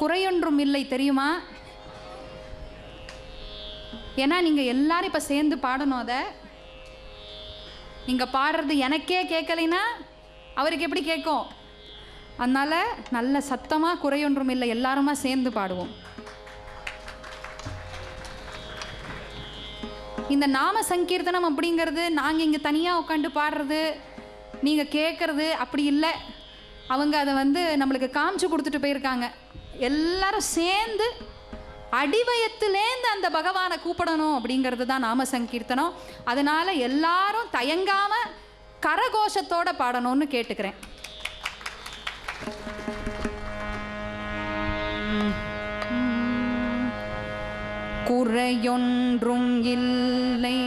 குறையொன்றும் இல்லை தெரியுமா? ஏன்னா நீங்கள் எல்லாரும் இப்போ சேர்ந்து பாடணும் அதை. நீங்கள் பாடுறது எனக்கே கேட்கலைன்னா அவருக்கு எப்படி கேட்கும்? அதனால் நல்ல சத்தமாக குறையொன்றும் இல்லை எல்லாருமா சேர்ந்து பாடுவோம். இந்த நாம சங்கீர்த்தனம் அப்படிங்கிறது நாங்கள் இங்கே தனியாக உட்காந்து பாடுறது நீங்கள் கேட்குறது அப்படி இல்லை. அவங்க அதை வந்து நம்மளுக்கு காமிச்சு கொடுத்துட்டு போயிருக்காங்க. எல்லாரும் சேர்ந்து அடிவயத்துலேருந்து அந்த பகவானை கூப்பிடணும் அப்படிங்கிறது தான் நாம சங்கீர்த்தனம். அதனால் எல்லாரும் தயங்காமல் கரகோஷத்தோட பாடணும்னு கேட்டுக்கிறேன். குறையொன்றும் இல்லை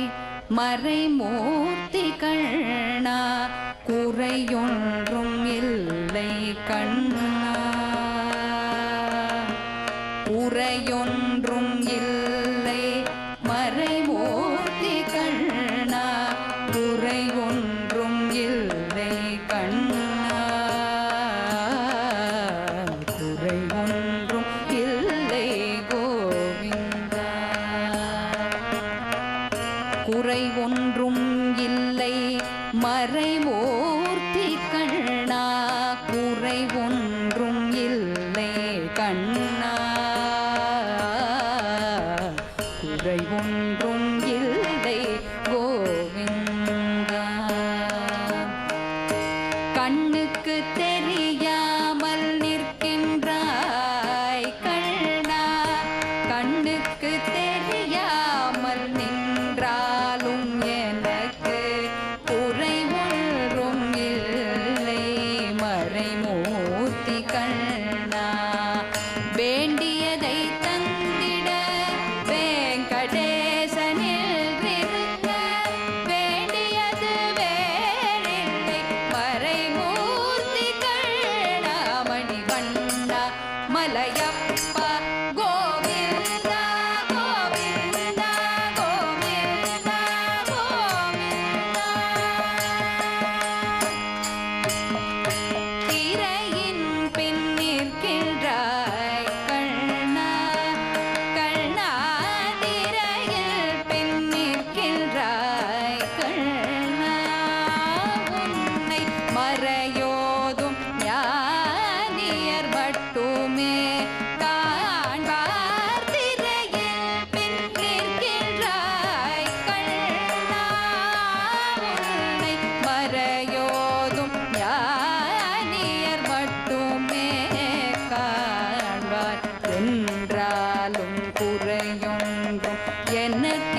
மறைமூர்த்தி கண்ணா குறையொன்றும் இல்லை கண் உரையொன்றும் இல்லை எனக்கில்லை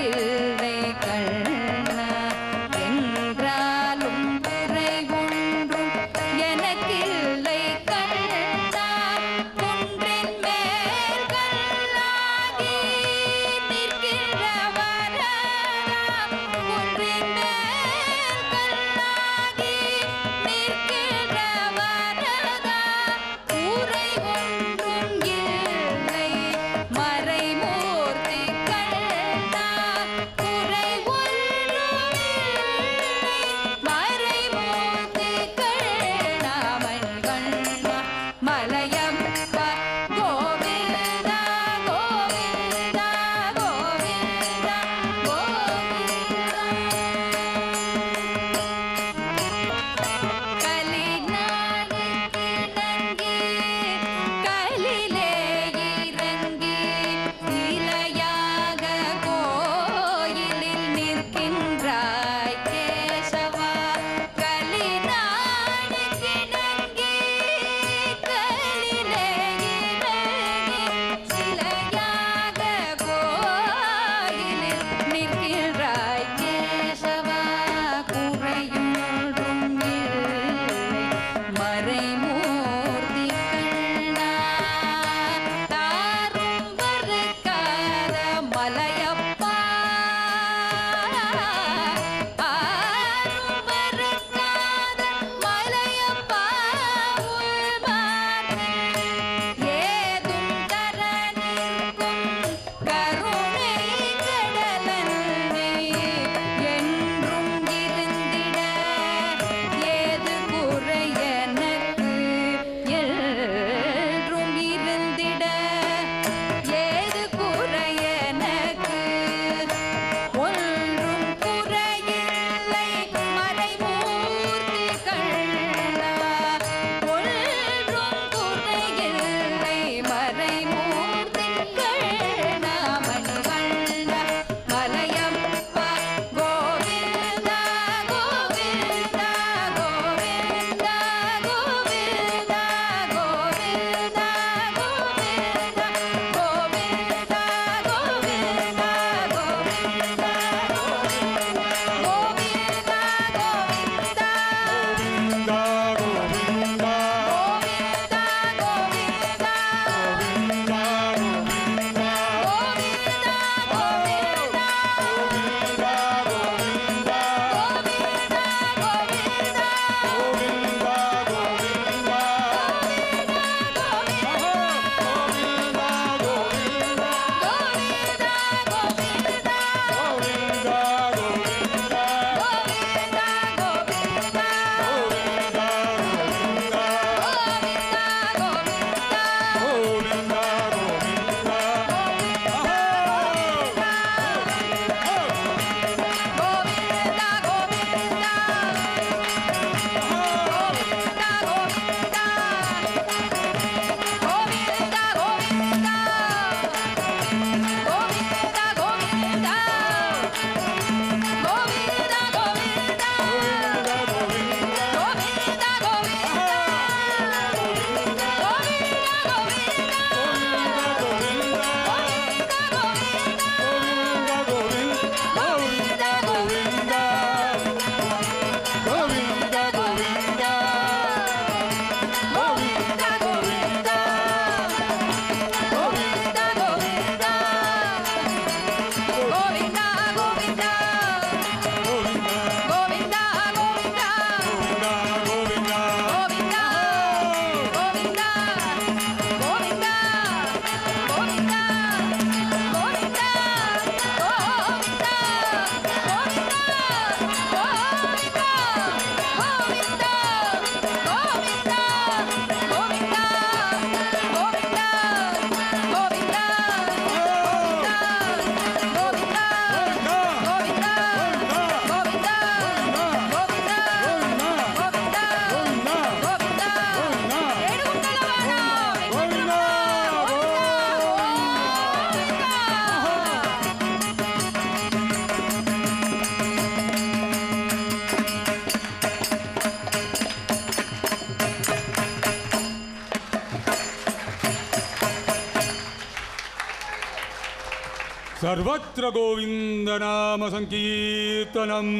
सर्वत्र गोविन्दनामसङ्कीर्तनम्